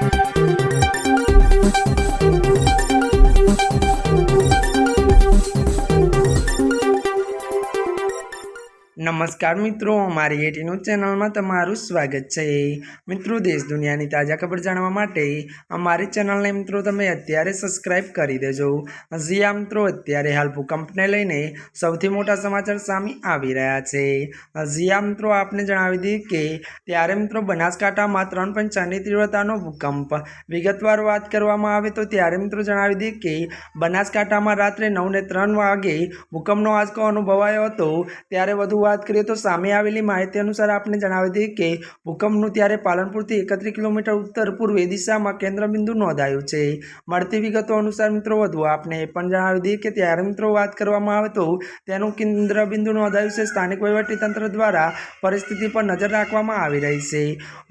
Thank you. નમસ્કાર મિત્રો, અમારી એટીનું ચેનલમાં તમારું સ્વાગત છે. મિત્રો, દેશ દુનિયાની તાજા ખબર જાણવા માટે અમારી ચેનલને મિત્રો તમે અત્યારે સબસ્ક્રાઇબ કરી દેજો. હજી આ મિત્રો, અત્યારે હાલ ભૂકંપને લઈને સૌથી મોટા સમાચાર સામે આવી રહ્યા છે. હજી આ મિત્રો, આપને જણાવી દઈએ કે ત્યારે મિત્રો બનાસકાંઠામાં ત્રણ પોઈન્ટ ચારની તીવ્રતાનો ભૂકંપ. વિગતવાર વાત કરવામાં આવે તો ત્યારે મિત્રો જણાવી દઈએ કે બનાસકાંઠામાં રાત્રે નવને ત્રણ વાગે ભૂકંપનો આંચકો અનુભવાયો હતો. ત્યારે વધુ વાત કરીએ તો સામે આવેલી માહિતી અનુસાર આપણે જણાવી દઈએ કે ભૂકંપનું ત્યારે પાલનપુરથી એકત્રીસ કિલોમીટર ઉત્તર પૂર્વે દિશામાં કેન્દ્રબિંદુ નોંધાયું છે. મળતી વિગતો અનુસાર મિત્રો વધુ આપને એ પણ જણાવી દઈએ કે ત્યારે મિત્રો વાત કરવામાં આવે તો તેનું કેન્દ્રબિંદુ નોંધાયું છે. સ્થાનિક વહીવટીતંત્ર દ્વારા પરિસ્થિતિ પર નજર રાખવામાં આવી રહી છે.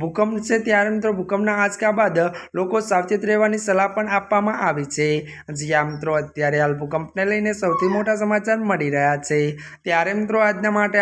ભૂકંપ છે ત્યારે મિત્રો ભૂકંપના આંચકા બાદ લોકો સાવચેત રહેવાની સલાહ પણ આપવામાં આવી છે. જી આ મિત્રો અત્યારે હાલ ભૂકંપને લઈને સૌથી મોટા સમાચાર મળી રહ્યા છે. ત્યારે મિત્રો આજના માટે